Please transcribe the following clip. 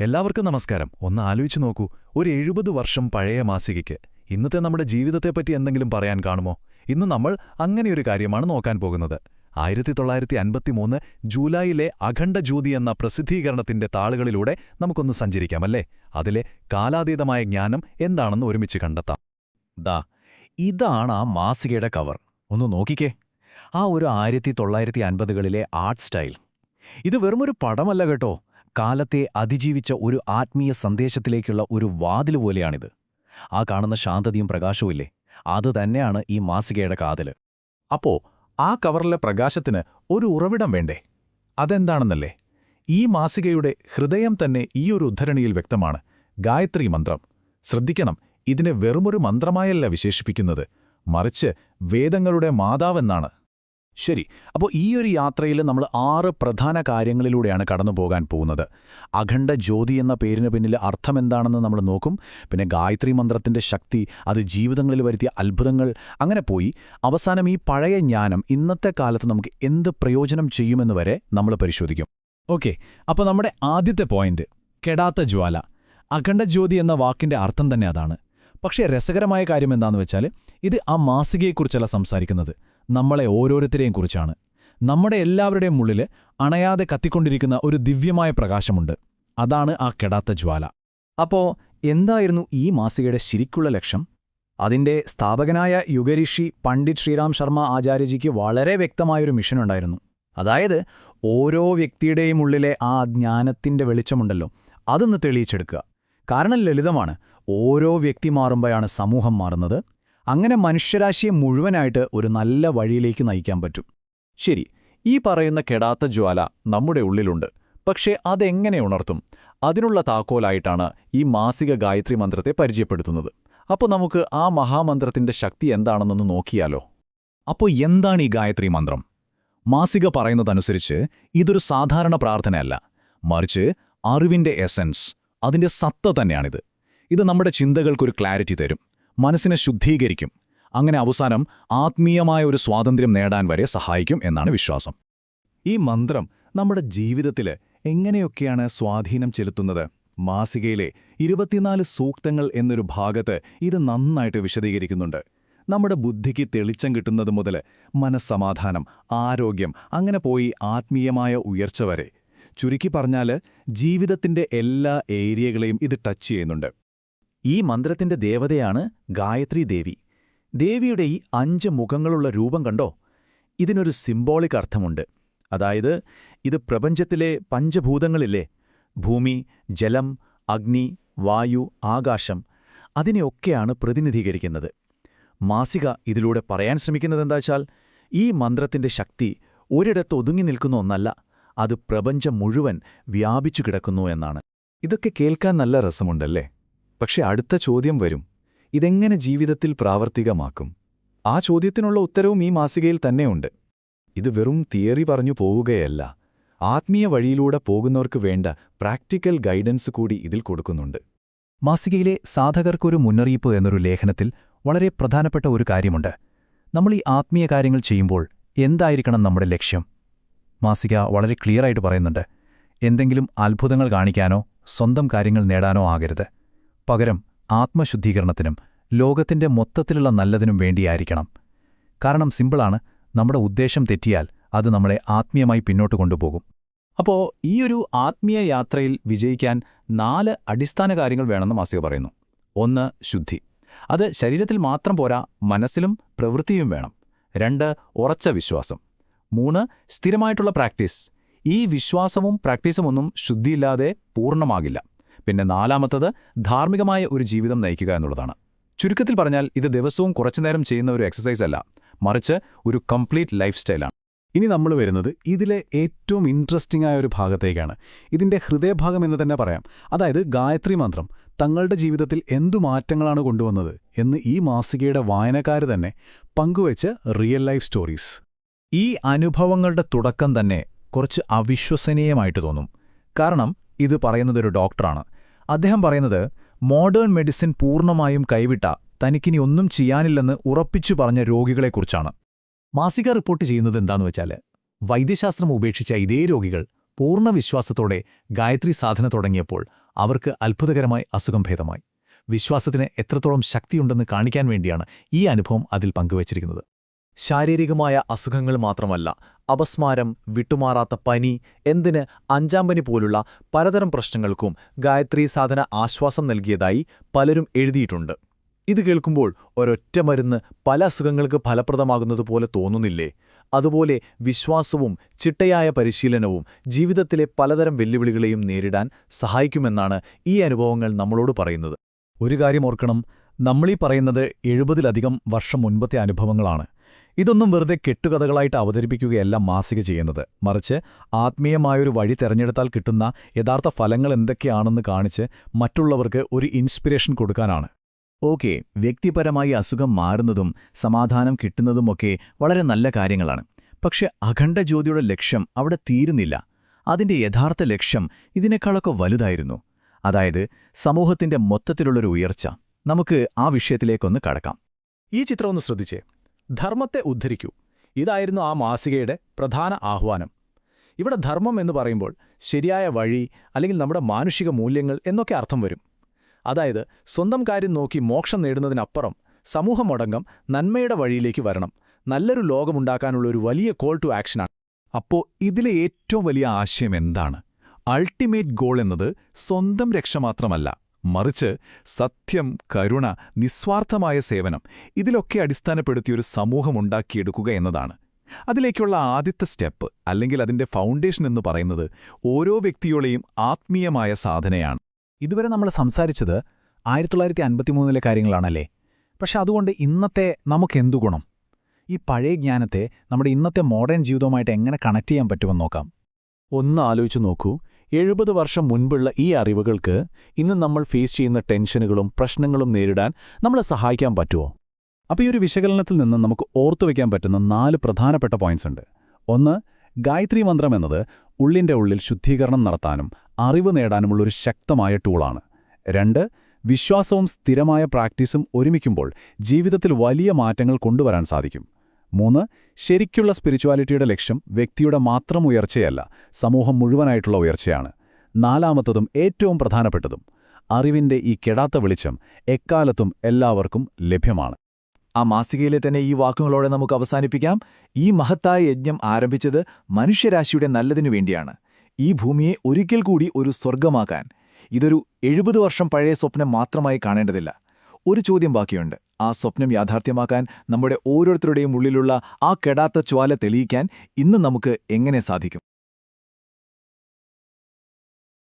എല്ലാവർക്കും നമസ്കാരം. ഒന്ന് ആലോചിച്ചു നോക്കൂ. ഒരു എഴുപത് വർഷം പഴയ മാസികയ്ക്ക് ഇന്നത്തെ നമ്മുടെ ജീവിതത്തെപ്പറ്റി എന്തെങ്കിലും പറയാൻ കാണുമോ? ഇന്ന് നമ്മൾ അങ്ങനെയൊരു കാര്യമാണ് നോക്കാൻ പോകുന്നത്. ആയിരത്തി തൊള്ളായിരത്തി അൻപത്തിമൂന്ന് ജൂലൈയിലെ അഖണ്ഡ ജ്യോതി എന്ന പ്രസിദ്ധീകരണത്തിന്റെ താളുകളിലൂടെ നമുക്കൊന്ന് സഞ്ചരിക്കാമല്ലേ അതിലെ കാലാതീതമായ ജ്ഞാനം എന്താണെന്ന് ഒരുമിച്ച് കണ്ടെത്താം. ദാ ഇതാണ് ആ മാസികയുടെ കവർ. ഒന്ന് നോക്കിക്കേ. ആ ഒരു ആയിരത്തി തൊള്ളായിരത്തി അൻപതുകളിലെ ആർട്ട് സ്റ്റൈൽ. ഇത് വെറുമൊരു പടമല്ല കേട്ടോ. കാലത്തെ അതിജീവിച്ച ഒരു ആത്മീയ സന്ദേശത്തിലേക്കുള്ള ഒരു വാതിൽ പോലെയാണിത്. ആ കാണുന്ന ശാന്തതയും പ്രകാശവുമില്ലേ അത് തന്നെയാണ് ഈ മാസികയുടെ കാതൽ അപ്പോ ആ കവറിലെ പ്രകാശത്തിന് ഒരു ഉറവിടം വേണ്ടേ? അതെന്താണെന്നല്ലേ? ഈ മാസികയുടെ ഹൃദയം തന്നെ ഈ ഒരു ഉദ്ധരണിയിൽ വ്യക്തമാണ്. ഗായത്രി മന്ത്രം. ശ്രദ്ധിക്കണം ഇതിനെ വെറുമൊരു മന്ത്രമായല്ല വിശേഷിപ്പിക്കുന്നത്. മറിച്ച് വേദങ്ങളുടെ മാതാവെന്നാണ്. ശരി. അപ്പോൾ ഈ ഒരു യാത്രയിൽ നമ്മൾ ആറ് പ്രധാന കാര്യങ്ങളിലൂടെയാണ് കടന്നു പോകാൻ പോകുന്നത്. അഖണ്ഡ ജ്യോതി എന്ന പേരിന് പിന്നിൽ അർത്ഥമെന്താണെന്ന് നമ്മൾ നോക്കും. പിന്നെ ഗായത്രി മന്ത്രത്തിന്റെ ശക്തി അത് ജീവിതങ്ങളിൽ വരുത്തിയ അത്ഭുതങ്ങൾ അങ്ങനെ പോയി. അവസാനം ഈ പഴയ ജ്ഞാനം ഇന്നത്തെ കാലത്ത് നമുക്ക് എന്ത് പ്രയോജനം ചെയ്യുമെന്ന് വരെ നമ്മൾ പരിശോധിക്കും. ഓക്കെ. അപ്പോൾ നമ്മുടെ ആദ്യത്തെ പോയിന്റ് കെടാത്ത ജ്വാല. അഖണ്ഡ ജ്യോതി എന്ന വാക്കിന്റെ അർത്ഥം തന്നെ അതാണ്. പക്ഷേ രസകരമായ കാര്യം എന്താണെന്ന് വെച്ചാൽ ഇത് ആ മാസികയെക്കുറിച്ചല്ല സംസാരിക്കുന്നത്. നമ്മളെ ഓരോരുത്തരെയും കുറിച്ചാണ്. നമ്മുടെ എല്ലാവരുടെയും ഉള്ളിൽ അണയാതെ കത്തിക്കൊണ്ടിരിക്കുന്ന ഒരു ദിവ്യമായ പ്രകാശമുണ്ട്. അതാണ് ആ കെടാത്ത ജ്വാല. അപ്പോ എന്തായിരുന്നു ഈ മാസികയുടെ ശരിക്കുള്ള ലക്ഷ്യം? അതിന്റെ സ്ഥാപകനായ യുഗരിഷി പണ്ഡിറ്റ് ശ്രീറാം ശർമ്മ ആചാര്യജിക്ക് വളരെ വ്യക്തമായൊരു മിഷനുണ്ടായിരുന്നു. അതായത് ഓരോ വ്യക്തിയുടെയും ഉള്ളിലെ ആ ജ്ഞാനത്തിന്റെ വെളിച്ചമുണ്ടല്ലോ അതൊന്ന് തെളിയിച്ചെടുക്കുക. കാരണം ലളിതമാണ് ഓരോ വ്യക്തി മാറുമ്പോഴാണ് സമൂഹം മാറുന്നത്. അങ്ങനെ മനുഷ്യരാശിയെ മുഴുവനായിട്ട് ഒരു നല്ല വഴിയിലേക്ക് നയിക്കാൻ പറ്റും. ശരി ഈ പറയുന്ന കെടാത്ത ജ്വാല നമ്മുടെ ഉള്ളിലുണ്ട്. പക്ഷേ അതെങ്ങനെ ഉണർത്തും? അതിനുള്ള താക്കോലായിട്ടാണ് ഈ മാസിക ഗായത്രി മന്ത്രത്തെ പരിചയപ്പെടുത്തുന്നത്. അപ്പോൾ നമുക്ക് ആ മഹാമന്ത്രത്തിന്റെ ശക്തി എന്താണെന്നൊന്ന് നോക്കിയാലോ? അപ്പോൾ എന്താണ് ഈ ഗായത്രി മന്ത്രം? മാസിക പറയുന്നതനുസരിച്ച് ഇതൊരു സാധാരണ പ്രാർത്ഥനയല്ല. മറിച്ച് അറിവിന്റെ എസൻസ് അതിന്റെ സത്ത തന്നെയാണിത്. ഇത് നമ്മുടെ ചിന്തകൾക്കൊരു ക്ലാരിറ്റി തരും. മനസ്സിനെ ശുദ്ധീകരിക്കും. അങ്ങനെ അവസാനം ആത്മീയമായ ഒരു സ്വാതന്ത്ര്യം നേടാൻ വരെ സഹായിക്കും എന്നാണ് വിശ്വാസം. ഈ മന്ത്രം നമ്മുടെ ജീവിതത്തിൽ എങ്ങനെയൊക്കെയാണ് സ്വാധീനം ചെലുത്തുന്നത്? മാസികയിലെ ഇരുപത്തിനാല് സൂക്തങ്ങൾ എന്നൊരു ഭാഗത്ത് ഇത് നന്നായിട്ട് വിശദീകരിക്കുന്നുണ്ട്. നമ്മുടെ ബുദ്ധിക്ക് തെളിച്ചം കിട്ടുന്നത് മുതൽ മനസ്സമാധാനം ആരോഗ്യം അങ്ങനെ പോയി ആത്മീയമായ ഉയർച്ച വരെ. ചുരുക്കി പറഞ്ഞാൽ ജീവിതത്തിന്റെ എല്ലാ ഏരിയകളെയും ഇത് ടച്ച് ചെയ്യുന്നുണ്ട്. ഈ മന്ത്രത്തിന്റെ ദേവതയാണ് ഗായത്രി ദേവി. ദേവിയുടെ ഈ അഞ്ച് മുഖങ്ങളുള്ള രൂപം കണ്ടോ? ഇതിനൊരു സിംബോളിക് അർത്ഥമുണ്ട്. അതായത് ഇത് പ്രപഞ്ചത്തിലെ പഞ്ചഭൂതങ്ങളില്ലേ? ഭൂമി ജലം അഗ്നി വായു ആകാശം അതിനെയൊക്കെയാണ് പ്രതിനിധീകരിക്കുന്നത്. മാസിക ഇതിലൂടെ പറയാൻ ശ്രമിക്കുന്നത് എന്താച്ചാൽ ഈ മന്ത്രത്തിന്റെ ശക്തി ഒരിടത്ത് ഒതുങ്ങി നിൽക്കുന്ന ഒന്നല്ല അത് പ്രപഞ്ചം മുഴുവൻ വ്യാപിച്ചു കിടക്കുന്നു എന്നാണ്. ഇതൊക്കെ കേൾക്കാൻ നല്ല രസമുണ്ടല്ലേ? പക്ഷെ അടുത്ത ചോദ്യം വരും. ഇതെങ്ങനെ ജീവിതത്തിൽ പ്രാവർത്തികമാക്കും? ആ ചോദ്യത്തിനുള്ള ഉത്തരവും ഈ മാസികയിൽ തന്നെയുണ്ട്. ഇത് വെറും തിയറി പറഞ്ഞു പോവുകയല്ല. ആത്മീയ വഴിയിലൂടെ പോകുന്നവർക്ക് വേണ്ട പ്രാക്ടിക്കൽ ഗൈഡൻസ് കൂടി ഇതിൽ കൊടുക്കുന്നുണ്ട്. മാസികയിലെ സാധകർക്കൊരു മുന്നറിയിപ്പ് എന്നൊരു ലേഖനത്തിൽ വളരെ പ്രധാനപ്പെട്ട ഒരു കാര്യമുണ്ട്. നമ്മൾ ഈ ആത്മീയ കാര്യങ്ങൾ ചെയ്യുമ്പോൾ എന്തായിരിക്കണം നമ്മുടെ ലക്ഷ്യം? മാസിക വളരെ ക്ലിയറായിട്ട് പറയുന്നുണ്ട്. എന്തെങ്കിലും അത്ഭുതങ്ങൾ കാണിക്കാനോ സ്വന്തം കാര്യങ്ങൾ നേടാനോ ആകരുത്. പകരം ആത്മശുദ്ധീകരണത്തിനും ലോകത്തിന്റെ മൊത്തത്തിലുള്ള നല്ലതിനും വേണ്ടിയായിരിക്കണം. കാരണം സിമ്പിളാണ് നമ്മുടെ ഉദ്ദേശം തെറ്റിയാൽ അത് നമ്മളെ ആത്മീയമായി പിന്നോട്ട് കൊണ്ടുപോകും. അപ്പോൾ ഈ ഒരു ആത്മീയ യാത്രയിൽ വിജയിക്കാൻ നാല് അടിസ്ഥാന കാര്യങ്ങൾ വേണമെന്ന് മാസിക പറയുന്നു. ഒന്ന് ശുദ്ധി. അത് ശരീരത്തിൽ മാത്രം പോരാ മനസ്സിലും പ്രവൃത്തിയും വേണം. രണ്ട് ഉറച്ച വിശ്വാസം. മൂന്ന് സ്ഥിരമായിട്ടുള്ള പ്രാക്ടീസ്. ഈ വിശ്വാസവും പ്രാക്ടീസും ഒന്നും ശുദ്ധിയില്ലാതെ പൂർണമാകില്ല. പിന്നെ നാലാമത്തത് ധാർമ്മികമായ ഒരു ജീവിതം നയിക്കുക എന്നുള്ളതാണ്. ചുരുക്കത്തിൽ പറഞ്ഞാൽ ഇത് ദിവസവും കുറച്ചുനേരം ചെയ്യുന്ന ഒരു എക്സസൈസ് അല്ല മറിച്ച് ഒരു കംപ്ലീറ്റ് ലൈഫ് സ്റ്റൈലാണ് ഇനി നമ്മൾ വരുന്നത് ഇതിലെ ഏറ്റവും ഇൻട്രസ്റ്റിംഗ് ആയ ഒരു ഭാഗത്തേക്കാണ്. ഇതിന്റെ ഹൃദയഭാഗം എന്ന് തന്നെ പറയാം. അതായത് ഗായത്രി മന്ത്രം തങ്ങളുടെ ജീവിതത്തിൽ എന്തു മാറ്റങ്ങളാണ് കൊണ്ടുവന്നത് എന്ന് ഈ മാസികയുടെ വായനക്കാർ തന്നെ പങ്കുവച്ച് റിയൽ ലൈഫ് സ്റ്റോറീസ് ഈ അനുഭവങ്ങളുടെ തുടക്കം തന്നെ കുറച്ച് അവിശ്വസനീയമായിട്ട് തോന്നും. കാരണം ഇത് പറയുന്നതൊരു ഡോക്ടറാണ് അദ്ദേഹം പറയുന്നത് മോഡേൺ മെഡിസിൻ പൂർണമായും കൈവിട്ട തനിക്കിനി ഒന്നും ചെയ്യാനില്ലെന്ന് ഉറപ്പിച്ചു പറഞ്ഞ രോഗികളെക്കുറിച്ചാണ്. മാസിക റിപ്പോർട്ട് ചെയ്യുന്നത് എന്താണെന്ന് വെച്ചാൽ വൈദ്യശാസ്ത്രം ഉപേക്ഷിച്ച ഇതേ രോഗികൾ പൂർണ വിശ്വാസത്തോടെ ഗായത്രി സാധന തുടങ്ങിയപ്പോൾ അവർക്ക് അത്ഭുതകരമായി അസുഖം ഭേദമായി. വിശ്വാസത്തിന് എത്രത്തോളം ശക്തിയുണ്ടെന്ന് കാണിക്കാൻ വേണ്ടിയാണ് ഈ അനുഭവം അതിൽ പങ്കുവച്ചിരിക്കുന്നത്. ശാരീരികമായ അസുഖങ്ങൾ മാത്രമല്ല അപസ്മാരം വിട്ടുമാറാത്ത പനി എന്തിന് അഞ്ചാം പനി പോലുള്ള പലതരം പ്രശ്നങ്ങൾക്കും ഗായത്രി സാധന ആശ്വാസം നൽകിയതായി പലരും എഴുതിയിട്ടുണ്ട്. ഇത് കേൾക്കുമ്പോൾ ഒരൊറ്റ മരുന്ന് പല അസുഖങ്ങൾക്ക് ഫലപ്രദമാകുന്നതുപോലെ തോന്നുന്നില്ലേ? അതുപോലെ വിശ്വാസവും ചിട്ടയായ പരിശീലനവും ജീവിതത്തിലെ പലതരം വെല്ലുവിളികളെയും നേരിടാൻ സഹായിക്കുമെന്നാണ് ഈ അനുഭവങ്ങൾ നമ്മളോട് പറയുന്നത്. ഒരു കാര്യം ഓർക്കണം നമ്മളീ പറയുന്നത് എഴുപതിലധികം വർഷം മുൻപത്തെ അനുഭവങ്ങളാണ്. ഇതൊന്നും വെറുതെ കെട്ടുകഥകളായിട്ട് അവതരിപ്പിക്കുകയല്ല മാസിക ചെയ്യുന്നത്. മറിച്ച് ആത്മീയമായൊരു വഴി തെരഞ്ഞെടുത്താൽ കിട്ടുന്ന യഥാർത്ഥ ഫലങ്ങൾ എന്തൊക്കെയാണെന്ന് കാണിച്ച് മറ്റുള്ളവർക്ക് ഒരു ഇൻസ്പിരേഷൻ കൊടുക്കാനാണ്. ഓക്കെ വ്യക്തിപരമായി അസുഖം മാറുന്നതും സമാധാനം കിട്ടുന്നതുമൊക്കെ വളരെ നല്ല കാര്യങ്ങളാണ്. പക്ഷെ അഖണ്ഡ ജ്യോതിയുടെ ലക്ഷ്യം അവിടെ തീരുന്നില്ല. അതിന്റെ യഥാർത്ഥ ലക്ഷ്യം ഇതിനേക്കാളൊക്കെ വലുതായിരുന്നു. അതായത് സമൂഹത്തിന്റെ മൊത്തത്തിലുള്ളൊരു ഉയർച്ച. നമുക്ക് ആ വിഷയത്തിലേക്കൊന്ന് കടക്കാം. ഈ ചിത്രം ഒന്ന് ശ്രദ്ധിച്ചേ. ധർമ്മത്തെ ഉദ്ധരിക്കൂ. ഇതായിരുന്നു ആ മാസികയുടെ പ്രധാന ആഹ്വാനം. ഇവിടെ ധർമ്മം എന്ന് പറയുമ്പോൾ ശരിയായ വഴി അല്ലെങ്കിൽ നമ്മുടെ മാനുഷിക മൂല്യങ്ങൾ എന്നൊക്കെ അർത്ഥം വരും. അതായത് സ്വന്തം കാര്യം നോക്കി മോക്ഷം നേടുന്നതിനപ്പുറം സമൂഹമടങ്കം നന്മയുടെ വഴിയിലേക്ക് വരണം. നല്ലൊരു ലോകമുണ്ടാക്കാനുള്ള ഒരു വലിയ കോൾ ടു ആക്ഷനാണ് അപ്പോ ഇതിലെ ഏറ്റവും വലിയ ആശയം എന്താണ്? അൾട്ടിമേറ്റ് ഗോൾ എന്നത് സ്വന്തം രക്ഷ മാത്രമല്ല. മറിച്ച് സത്യം കരുണ നിസ്വാർത്ഥമായ സേവനം ഇതിലൊക്കെ അടിസ്ഥാനപ്പെടുത്തിയൊരു സമൂഹമുണ്ടാക്കിയെടുക്കുക എന്നതാണ്. അതിലേക്കുള്ള ആദ്യത്തെ സ്റ്റെപ്പ് അല്ലെങ്കിൽ അതിന്റെ ഫൗണ്ടേഷൻ എന്ന് പറയുന്നത് ഓരോ വ്യക്തിയോടെയും ആത്മീയമായ സാധനയാണ്. ഇതുവരെ നമ്മൾ സംസാരിച്ചത് ആയിരത്തി തൊള്ളായിരത്തി അൻപത്തിമൂന്നിലെ കാര്യങ്ങളാണല്ലേ? പക്ഷെ അതുകൊണ്ട് ഇന്നത്തെ നമുക്കെന്തു ഗുണം? ഈ പഴയ ജ്ഞാനത്തെ നമ്മുടെ ഇന്നത്തെ മോഡേൺ ജീവിതവുമായിട്ട് എങ്ങനെ കണക്ട് ചെയ്യാൻ പറ്റുമെന്ന് നോക്കാം. ഒന്ന് ആലോചിച്ച് നോക്കൂ. എഴുപത് വർഷം മുൻപുള്ള ഈ അറിവുകൾക്ക് ഇന്ന് നമ്മൾ ഫേസ് ചെയ്യുന്ന ടെൻഷനുകളും പ്രശ്നങ്ങളും നേരിടാൻ നമ്മളെ സഹായിക്കാൻ പറ്റുമോ അപ്പോൾ ഈ ഒരു വിശകലനത്തിൽ നിന്ന് നമുക്ക് ഓർത്തുവെക്കാൻ പറ്റുന്ന നാല് പ്രധാനപ്പെട്ട പോയിന്റ്സ് ഉണ്ട്. ഒന്ന് ഗായത്രി മന്ത്രം എന്നത് ഉള്ളിന്റെ ഉള്ളിൽ ശുദ്ധീകരണം നടത്താനും അറിവ് നേടാനുമുള്ള ഒരു ശക്തമായ ടൂളാണ് രണ്ട് വിശ്വാസവും സ്ഥിരമായ പ്രാക്ടീസും ഒരുമിക്കുമ്പോൾ ജീവിതത്തിൽ വലിയ മാറ്റങ്ങൾ കൊണ്ടുവരാൻ സാധിക്കും. മൂന്ന് ശരിക്കുള്ള സ്പിരിച്വാലിറ്റിയുടെ ലക്ഷ്യം വ്യക്തിയുടെ മാത്രം ഉയർച്ചയല്ല സമൂഹം മുഴുവനായിട്ടുള്ള ഉയർച്ചയാണ്. നാലാമത്തതും ഏറ്റവും പ്രധാനപ്പെട്ടതും അറിവിന്റെ ഈ കെടാത്ത വെളിച്ചം എക്കാലത്തും എല്ലാവർക്കും ലഭ്യമാണ്. ആ മാസികയിലെ തന്നെ ഈ വാക്കുകളോടെ നമുക്ക് അവസാനിപ്പിക്കാം. ഈ മഹത്തായ യജ്ഞം ആരംഭിച്ചത് മനുഷ്യരാശിയുടെ നല്ലതിനു വേണ്ടിയാണ്. ഈ ഭൂമിയെ ഒരിക്കൽ കൂടി ഒരു സ്വർഗമാക്കാൻ ഇതൊരു എഴുപത് വർഷം പഴയ സ്വപ്നം മാത്രമായി കാണേണ്ടതില്ല. ഒരു ചോദ്യം ബാക്കിയുണ്ട്. ആ സ്വപ്നം യാഥാർത്ഥ്യമാക്കാൻ നമ്മുടെ ഓരോരുത്തരുടെയും ഉള്ളിലുള്ള ആ കെടാത്ത ജ്വാല തെളിയിക്കാൻ ഇന്ന് നമുക്ക് എങ്ങനെ സാധിക്കും?